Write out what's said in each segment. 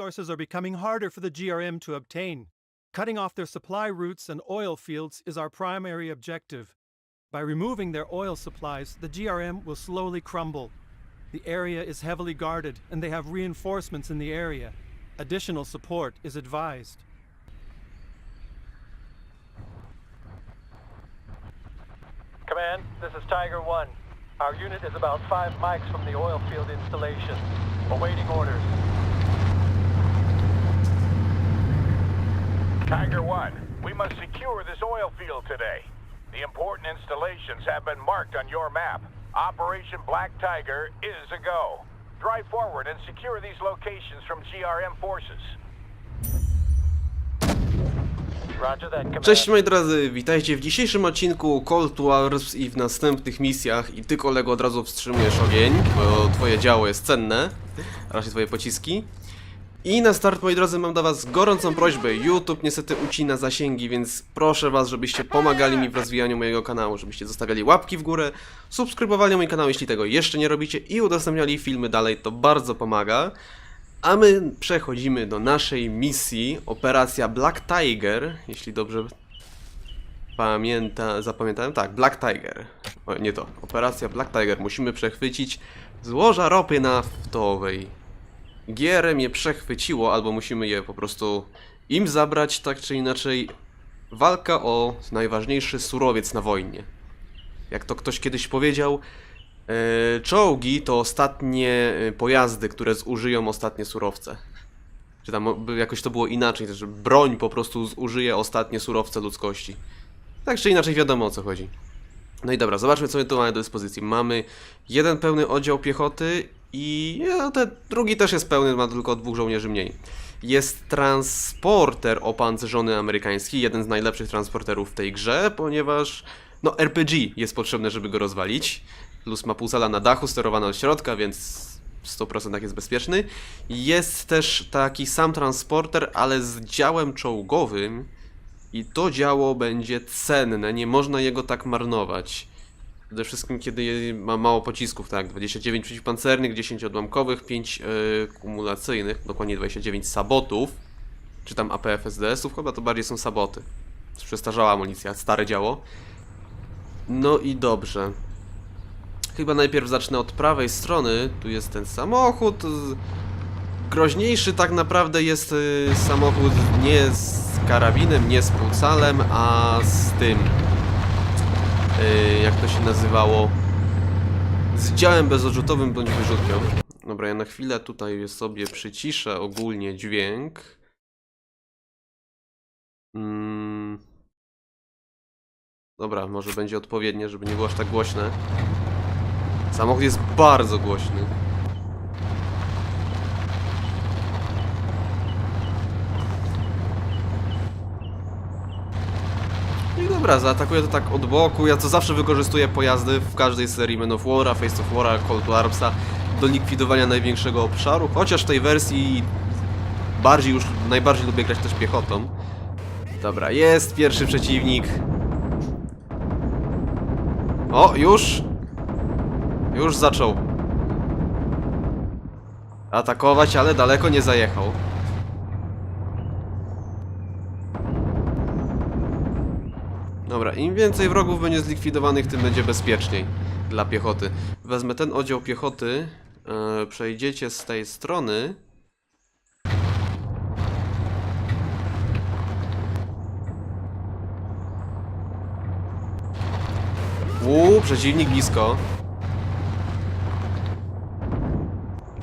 resources are becoming harder for the GRM to obtain. Cutting off their supply routes and oil fields is our primary objective. By removing their oil supplies, the GRM will slowly crumble. The area is heavily guarded, and they have reinforcements in the area. Additional support is advised. Command, this is Tiger 1. Our unit is about five mics from the oil field installation. Awaiting orders. Tiger 1, we must secure this oil field today. The important installations have been marked on your map. Operation Black Tiger is a go. Drive forward and secure these locations from GRM forces. Roger that, Command. Cześć moi drodzy, witajcie w dzisiejszym odcinku Cold Wars i w następnych misjach i ty kolego od razu wstrzymujesz ogień, bo twoje działo jest cenne, raczej twoje pociski. I na start moi drodzy mam do was gorącą prośbę, YouTube niestety ucina zasięgi, więc proszę was, żebyście pomagali mi w rozwijaniu mojego kanału, żebyście zostawiali łapki w górę, subskrybowali mój kanał jeśli tego jeszcze nie robicie i udostępniali filmy dalej, to bardzo pomaga. A my przechodzimy do naszej misji, operacja Black Tiger, jeśli dobrze pamięta, zapamiętałem, tak, Black Tiger, o, nie to, operacja Black Tiger, musimy przechwycić złoża ropy naftowej. GRM je przechwyciło, albo musimy je po prostu im zabrać, tak czy inaczej, walka o najważniejszy surowiec na wojnie. Jak to ktoś kiedyś powiedział, E, Czołgi to ostatnie e, pojazdy, które zużyją ostatnie surowce. Czy tam jakoś to było inaczej, że broń po prostu zużyje ostatnie surowce ludzkości. Tak czy inaczej wiadomo o co chodzi. No i dobra, zobaczmy co my tu mamy do dyspozycji. Mamy jeden pełny oddział piechoty i no, ten drugi też jest pełny, ma tylko dwóch żołnierzy mniej. Jest transporter opancerzony amerykański, jeden z najlepszych transporterów w tej grze, ponieważ no RPG jest potrzebne, żeby go rozwalić. Plus ma półsala na dachu, sterowana od środka, więc w 100% jest bezpieczny. Jest też taki sam transporter, ale z działem czołgowym. I to działo będzie cenne, nie można jego tak marnować. Przede wszystkim, kiedy ma mało pocisków, tak? 29 przeciwpancernych, 10 odłamkowych, 5 yy, kumulacyjnych, dokładnie 29 sabotów, czy tam APF-SDS-ów, chyba to bardziej są saboty. Przestarzała amunicja, stare działo. No i dobrze. Chyba najpierw zacznę od prawej strony. Tu jest ten samochód. Groźniejszy tak naprawdę jest y, samochód nie z karabinem, nie z półcalem, a z tym. Y, jak to się nazywało? Z działem bezodrzutowym bądź wyrzutnią. Dobra, ja na chwilę tutaj sobie przyciszę ogólnie dźwięk. Mm. Dobra, może będzie odpowiednie, żeby nie było aż tak głośne. Samochód jest bardzo głośny. Dobra, zaatakuję to tak od boku. Ja to zawsze wykorzystuję pojazdy w każdej serii Men of War'a, Face of War'a, Cold Warpsa do likwidowania największego obszaru, chociaż w tej wersji bardziej już, najbardziej lubię grać też piechotą. Dobra, jest pierwszy przeciwnik. O, już! Już zaczął. Atakować, ale daleko nie zajechał. Dobra, im więcej wrogów będzie zlikwidowanych, tym będzie bezpieczniej dla piechoty. Wezmę ten oddział piechoty, e, przejdziecie z tej strony. Uuu, przeciwnik blisko.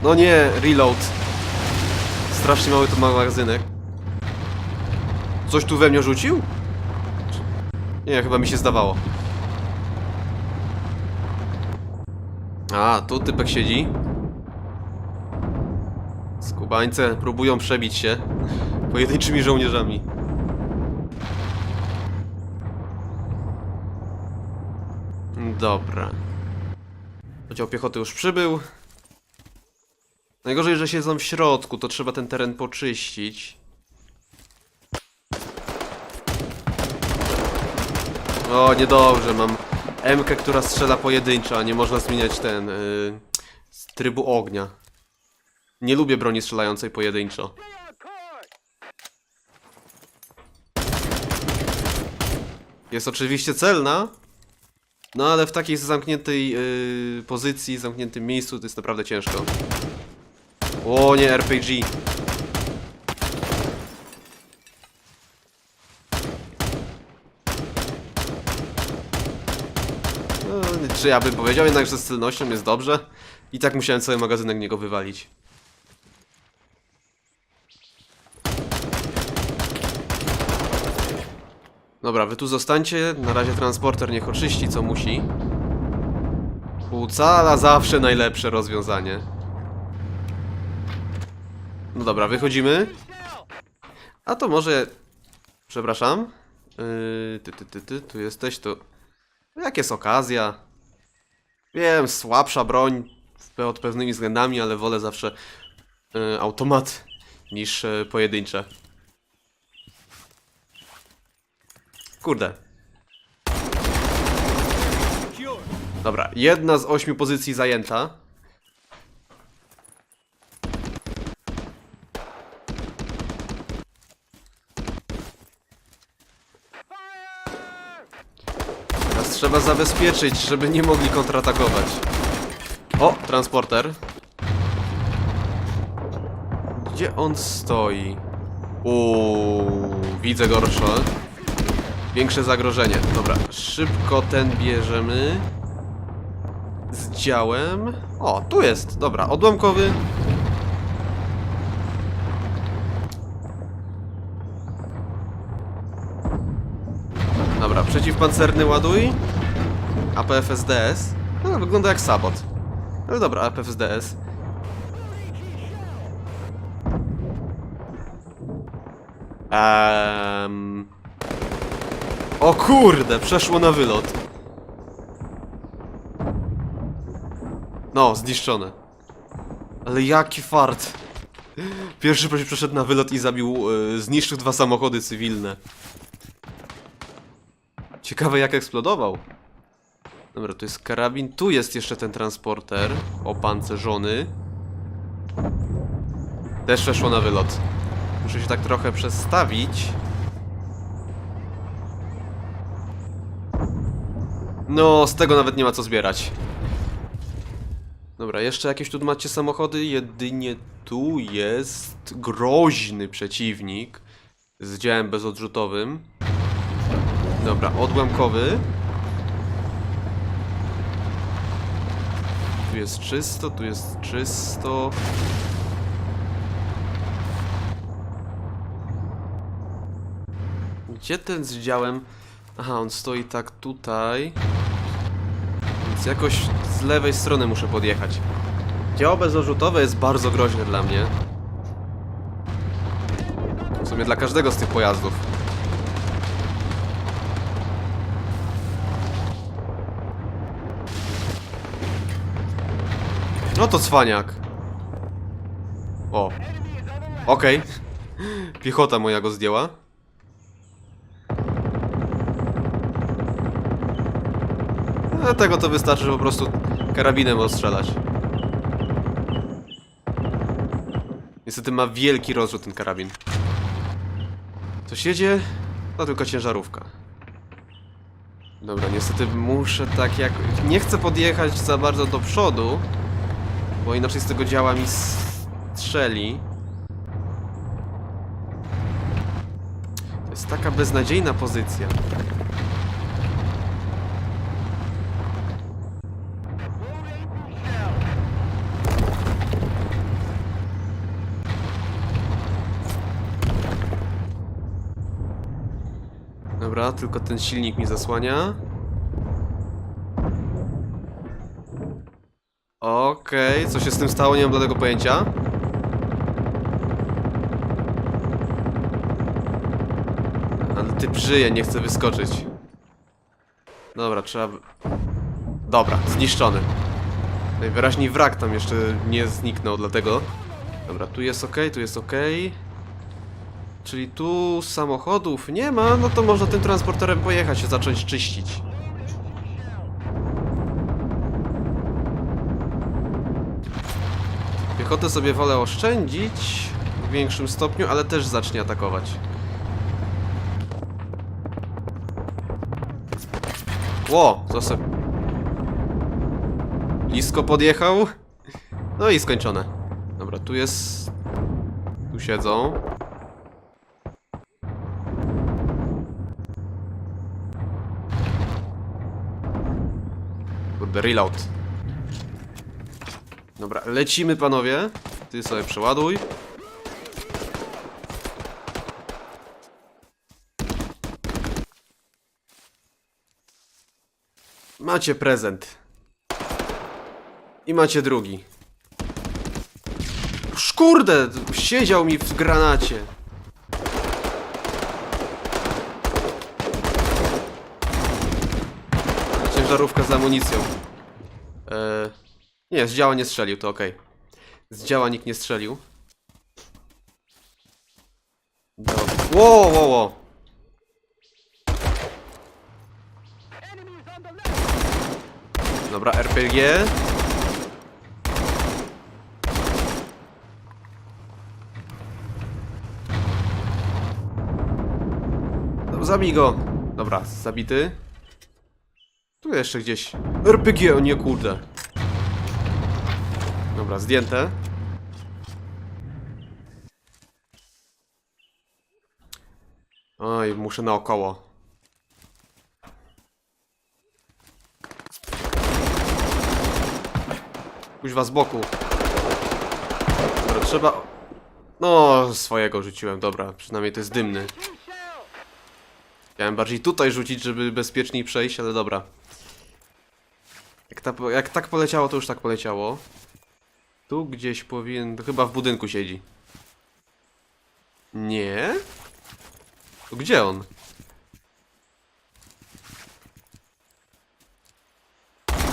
No nie, reload. Strasznie mały to ma magazynek. Coś tu we mnie rzucił? Nie, chyba mi się zdawało. A, tu typek siedzi. Skubańce próbują przebić się pojedynczymi żołnierzami. Dobra. Oddział piechoty już przybył. Najgorzej, że siedzą w środku, to trzeba ten teren poczyścić. O, niedobrze, mam MK, która strzela pojedynczo, a nie można zmieniać ten yy, z trybu ognia. Nie lubię broni strzelającej pojedynczo. Jest oczywiście celna, no ale w takiej zamkniętej yy, pozycji, zamkniętym miejscu to jest naprawdę ciężko. O nie, RPG. No, czy ja bym powiedział jednak, że z celnością jest dobrze? I tak musiałem cały magazynek niego wywalić. Dobra, wy tu zostańcie. Na razie transporter niech oczyści co musi. Ucala zawsze najlepsze rozwiązanie. No dobra, wychodzimy. A to może... Przepraszam. Yy, ty, ty, ty, ty, tu jesteś, to... Jak jest okazja? Wiem, słabsza broń pod pewnymi względami, ale wolę zawsze yy, automat niż yy, pojedyncze. Kurde. Dobra, jedna z ośmiu pozycji zajęta. Teraz trzeba zabezpieczyć, żeby nie mogli kontratakować. O, transporter. Gdzie on stoi? Uuu, widzę gorsze. Większe zagrożenie. Dobra, szybko ten bierzemy. Z działem. O, tu jest. Dobra, odłamkowy. Dobra, przeciwpancerny ładuj. APFSDS. No, wygląda jak sabot. Ale dobra, APFSDS. Ehm... O kurde, przeszło na wylot. No, zniszczone. Ale jaki fart. Pierwszy przeszedł na wylot i zabił, e, zniszczył dwa samochody cywilne. Ciekawe jak eksplodował. Dobra, tu jest karabin, tu jest jeszcze ten transporter opancerzony. Też przeszło na wylot. Muszę się tak trochę przestawić. No, z tego nawet nie ma co zbierać. Dobra, jeszcze jakieś tu macie samochody? Jedynie tu jest groźny przeciwnik z działem bezodrzutowym. Dobra, odłamkowy. Tu jest czysto, tu jest czysto. Gdzie ten z działem? Aha, on stoi tak tutaj. Więc jakoś z lewej strony muszę podjechać. Działo bezorzutowe jest bardzo groźne dla mnie. W sumie dla każdego z tych pojazdów. No to cwaniak. O. Okej. Piechota moja go zdjęła. Dlatego to wystarczy po prostu karabinem ostrzelać. Niestety ma wielki rozrzut ten karabin. Coś jedzie? To tylko ciężarówka. Dobra, niestety muszę tak jak... Nie chcę podjechać za bardzo do przodu, bo inaczej z tego działa mi strzeli. To jest taka beznadziejna pozycja. Dobra, tylko ten silnik mi zasłania. Okej, co się z tym stało, nie mam bladego pojęcia. Ale ty żyje, nie chcę wyskoczyć. Dobra, trzeba... Dobra, zniszczony. Najwyraźniej wrak tam jeszcze nie zniknął, dlatego... Dobra, tu jest ok, tu jest ok. Czyli tu samochodów nie ma, no to można tym transporterem pojechać i zacząć czyścić. Piechotę sobie wolę oszczędzić w większym stopniu, ale też zacznie atakować. Ło, co se... Blisko podjechał. No i skończone. Dobra, tu jest... Tu siedzą. Kurde, reload. Dobra, lecimy panowie. Ty sobie przeładuj. Macie prezent. I macie drugi. Szkurde! Siedział mi w granacie. Ciężarówka z amunicją. Eee, nie, z działa nie strzelił, to okej. Z działa nikt nie strzelił. Dobra. Ło, ło. Dobra, RPG. No, zabij go. Dobra, zabity. Tu jeszcze gdzieś. RPG, o nie kurde. Dobra, zdjęte. Oj, muszę naokoło. Kuźwa z boku. Dobra, trzeba... No, swojego rzuciłem, dobra. Przynajmniej to jest dymny. Chciałem bardziej tutaj rzucić, żeby bezpieczniej przejść, ale dobra. Jak, ta, jak tak poleciało, to już tak poleciało. Tu gdzieś powinien... Chyba w budynku siedzi. Nie? To gdzie on?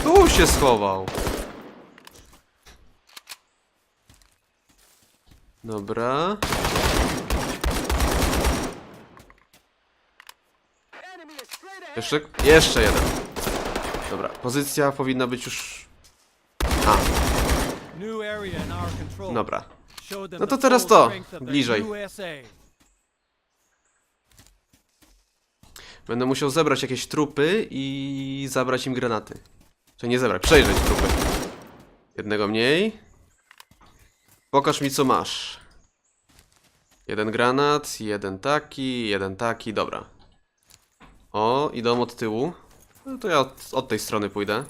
Tu się schował. Dobra. Jeszcze, jeszcze jeden. Dobra, pozycja powinna być już... A, dobra. No to teraz to, bliżej. Będę musiał zebrać jakieś trupy i zabrać im granaty. Czy nie zebrać, przejrzeć trupy. Jednego mniej. Pokaż mi co masz. Jeden granat, jeden taki, jeden taki, dobra. O, idą od tyłu. No to ja od, od tej strony pójdę.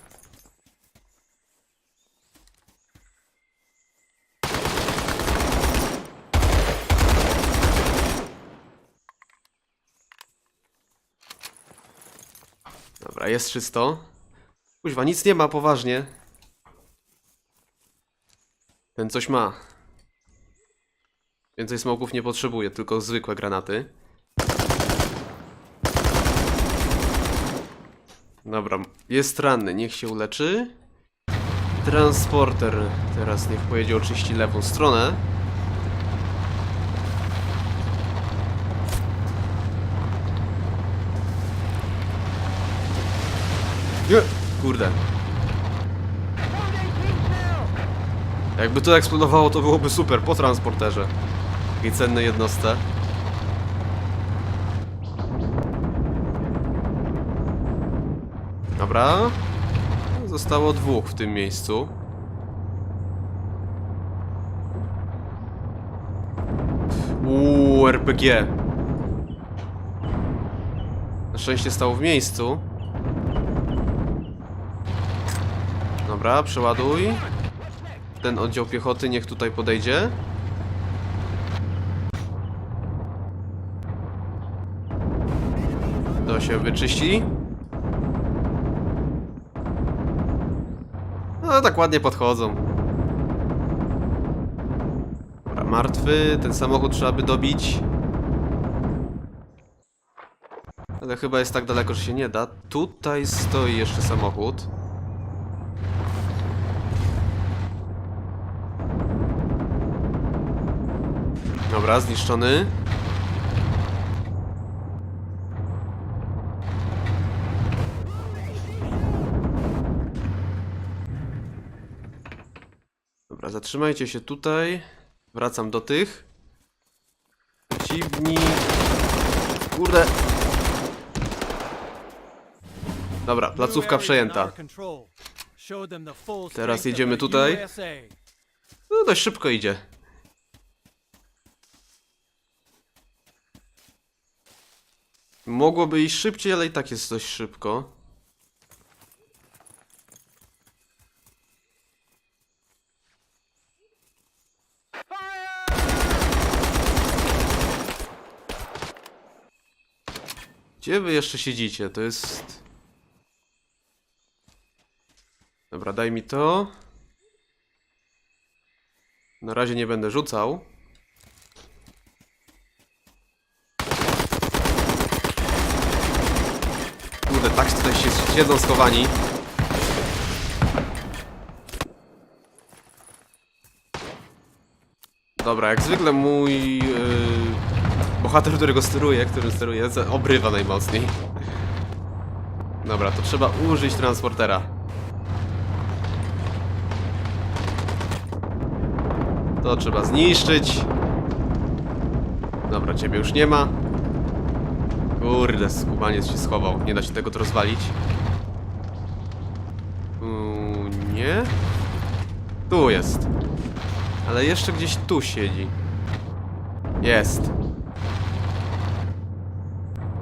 Dobra, jest czysto. Kuźwa, nic nie ma, poważnie. Ten coś ma. Więcej smoków nie potrzebuje, tylko zwykłe granaty. Dobra, jest ranny, niech się uleczy. Transporter teraz niech pojedzie oczyści lewą stronę. Nie, kurde. Jakby to eksplodowało, to byłoby super po transporterze. Takiej cennej jednostce. Dobra. Zostało dwóch w tym miejscu. Uuu, RPG. Na szczęście stało w miejscu. Dobra, przeładuj. Ten oddział piechoty niech tutaj podejdzie. To się wyczyści. No tak ładnie podchodzą. Dobra, martwy. Ten samochód trzeba by dobić. Ale chyba jest tak daleko, że się nie da. Tutaj stoi jeszcze samochód. Dobra, zniszczony. Dobra, zatrzymajcie się tutaj. Wracam do tych. Przeciwni. Kurde. Dobra, placówka przejęta. Teraz jedziemy tutaj. No dość szybko idzie. Mogłoby iść szybciej, ale i tak jest dość szybko. Gdzie wy jeszcze siedzicie? To jest... Dobra, daj mi to. Na razie nie będę rzucał. Kurde, tak tutaj się siedzą schowani. Dobra, jak zwykle mój yy, bohater, którego steruję, którym steruję, za- obrywa najmocniej. Dobra, to trzeba użyć transportera. To trzeba zniszczyć. Dobra, ciebie już nie ma. Kurde, skubaniec się schował. Nie da się tego tu rozwalić. Tu nie? Tu jest. Ale jeszcze gdzieś tu siedzi. Jest.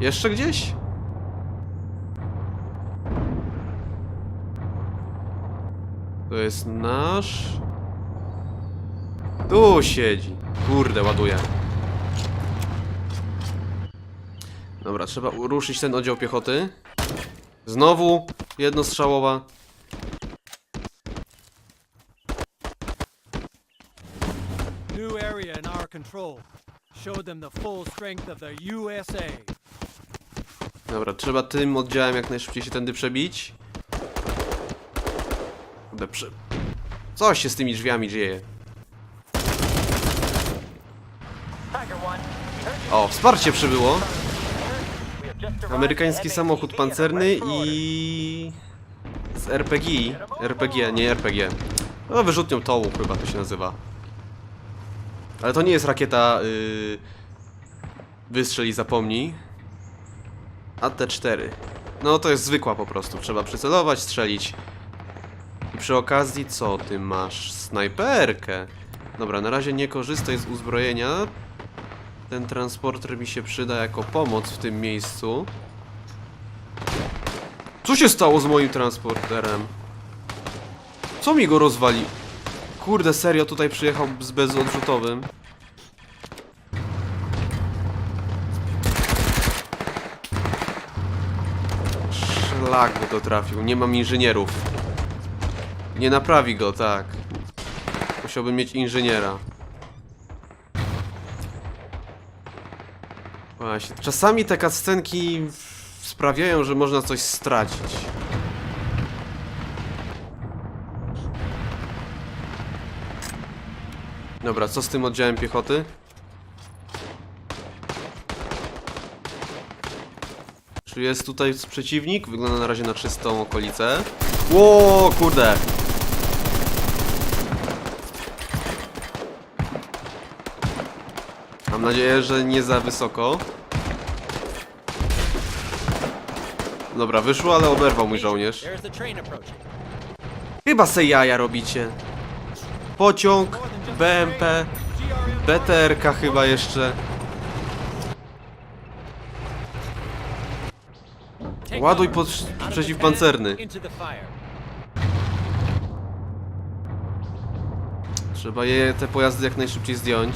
Jeszcze gdzieś? To jest nasz. Tu siedzi. Kurde, ładuje. Dobra, trzeba ruszyć ten oddział piechoty. Znowu jednostrzałowa. New area in our control. Show them the full strength of the USA. Dobra, trzeba tym oddziałem jak najszybciej się tędy przebić. Kurde, prze... Co się z tymi drzwiami dzieje? O, wsparcie przybyło. We have just arrived Amerykański samochód pancerny i... Z RPG. RPG, nie RPG. No, wyrzutnią tołu chyba to się nazywa. Ale to nie jest rakieta... Yy... Wystrzel i zapomnij. AT-4. No to jest zwykła po prostu. Trzeba przycelować, strzelić. I przy okazji co ty masz? Snajperkę. Dobra, na razie nie korzystaj z uzbrojenia. Ten transporter mi się przyda jako pomoc w tym miejscu. Co się stało z moim transporterem? Co mi go rozwali? Kurde, serio, tutaj przyjechał z bezodrzutowym. Szlak by to trafił. Nie mam inżynierów. Nie naprawi go, tak. Musiałbym mieć inżyniera. Właśnie. Czasami te cutscenki sprawiają, że można coś stracić. Dobra, co z tym oddziałem piechoty? Czy jest tutaj przeciwnik? Wygląda na razie na czystą okolicę. Ło, kurde! Mam nadzieję, że nie za wysoko. Dobra, wyszło, ale oberwał mój żołnierz. Chyba se jaja robicie. Pociąg, BMP, BTRK chyba jeszcze. Ładuj pod przeciwpancerny. Trzeba je, te pojazdy jak najszybciej zdjąć.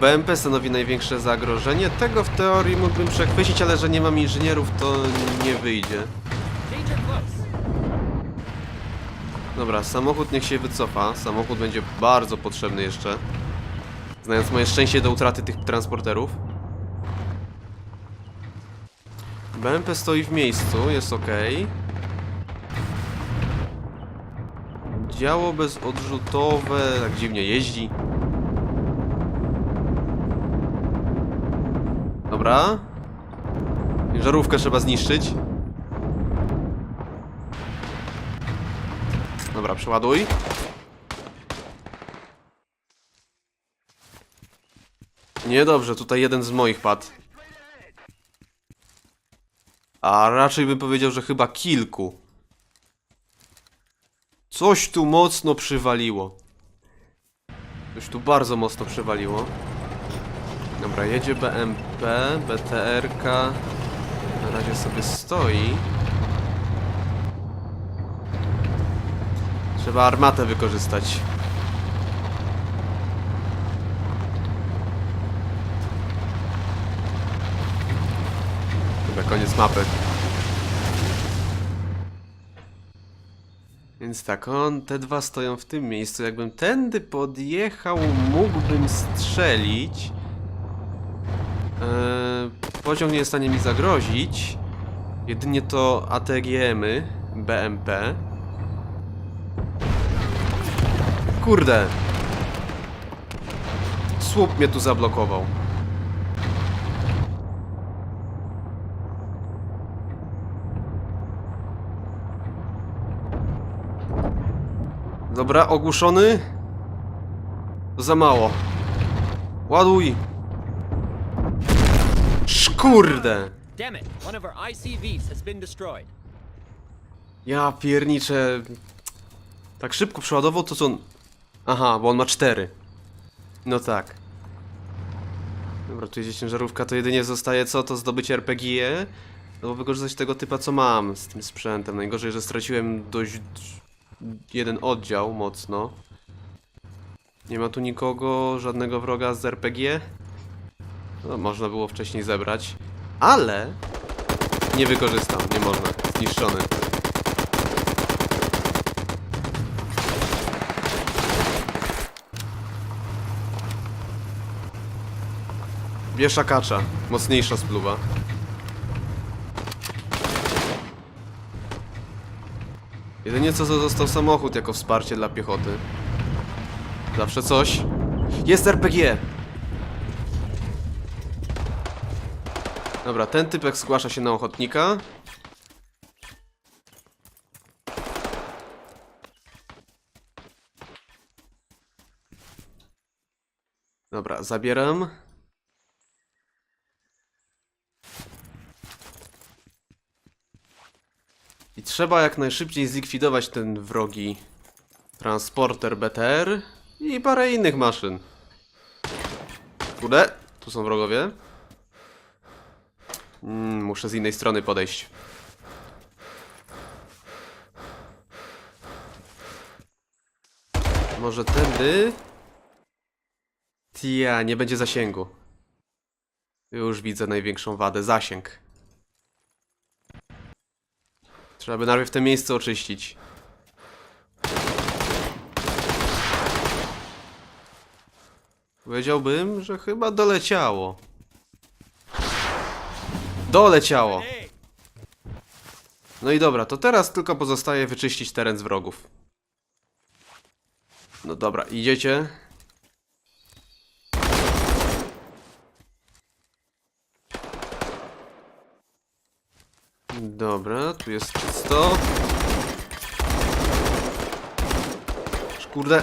BMP stanowi największe zagrożenie. Tego w teorii mógłbym przechwycić, ale że nie mam inżynierów, to nie wyjdzie. Dobra, samochód niech się wycofa. Samochód będzie bardzo potrzebny jeszcze. Znając moje szczęście do utraty tych transporterów. BMP stoi w miejscu, jest ok. Działo bezodrzutowe, tak dziwnie jeździ. Dobra. Żarówkę trzeba zniszczyć. Dobra, przeładuj. Niedobrze, tutaj jeden z moich padł. A raczej bym powiedział, że chyba kilku. Coś tu mocno przywaliło. Coś tu bardzo mocno przywaliło. Dobra, jedzie BMP, BTR-ka. Na razie sobie stoi. Trzeba armatę wykorzystać. Chyba koniec mapy. Więc tak, on, te dwa stoją w tym miejscu. Jakbym tędy podjechał, mógłbym strzelić. Eee, pociąg nie jest w stanie mi zagrozić. Jedynie to ATGM-y, BMP. Kurde. Słup mnie tu zablokował. Dobra, ogłuszony. Za mało. Ładuj. Szkurde. Damn it! One of our ICVs has been destroyed. Ja pierniczę. Tak szybko przeładował to co on... Aha, bo on ma cztery. No tak. Dobra, tu jedzie ciężarówka, to jedynie zostaje co? To zdobycie RPG. Albo wykorzystać tego typa co mam z tym sprzętem. Najgorzej, że straciłem dość... jeden oddział mocno. Nie ma tu nikogo, żadnego wroga z RPG. No, można było wcześniej zebrać. Ale... Nie wykorzystam, nie można. Zniszczony. Wiesza kacza. Mocniejsza spluwa. Jedynie co został samochód jako wsparcie dla piechoty. Zawsze coś. Jest RPG! Dobra, ten typek zgłasza się na ochotnika. Dobra, zabieram. I trzeba jak najszybciej zlikwidować ten wrogi transporter BTR i parę innych maszyn. Kurde, tu są wrogowie. Mm, muszę z innej strony podejść. Może tędy? Tia, nie będzie zasięgu. Już widzę największą wadę. Zasięg. Trzeba by najpierw te miejsce oczyścić. Powiedziałbym, że chyba doleciało. Doleciało. No i dobra, to teraz tylko pozostaje wyczyścić teren z wrogów. No dobra, idziecie. Dobra, tu jest czysto. Kurde.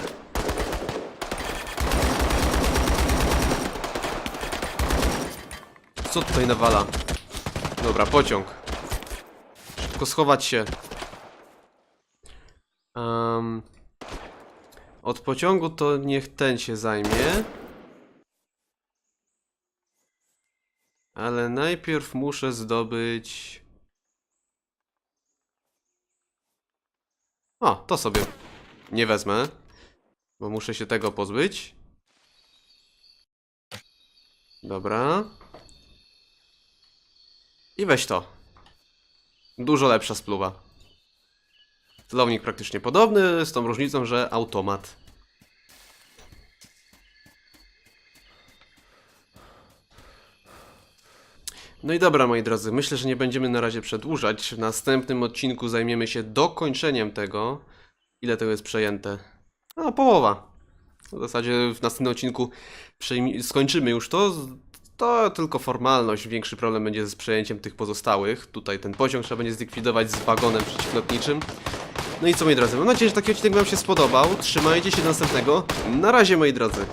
Co tutaj nawala? Dobra, pociąg. Szybko schować się. Em, od pociągu to niech ten się zajmie. Ale najpierw muszę zdobyć. O, to sobie nie wezmę, bo muszę się tego pozbyć. Dobra. I weź to. Dużo lepsza spluwa. Celownik praktycznie podobny, z tą różnicą, że automat. No i dobra, moi drodzy, myślę, że nie będziemy na razie przedłużać. W następnym odcinku zajmiemy się dokończeniem tego. Ile tego jest przejęte? No, połowa. W zasadzie w następnym odcinku skończymy już to. To tylko formalność. Większy problem będzie z przejęciem tych pozostałych. Tutaj ten pociąg trzeba będzie zlikwidować z wagonem przeciwlotniczym. No i co moi drodzy, mam nadzieję, że taki odcinek Wam się spodobał. Trzymajcie się do następnego. Na razie moi drodzy.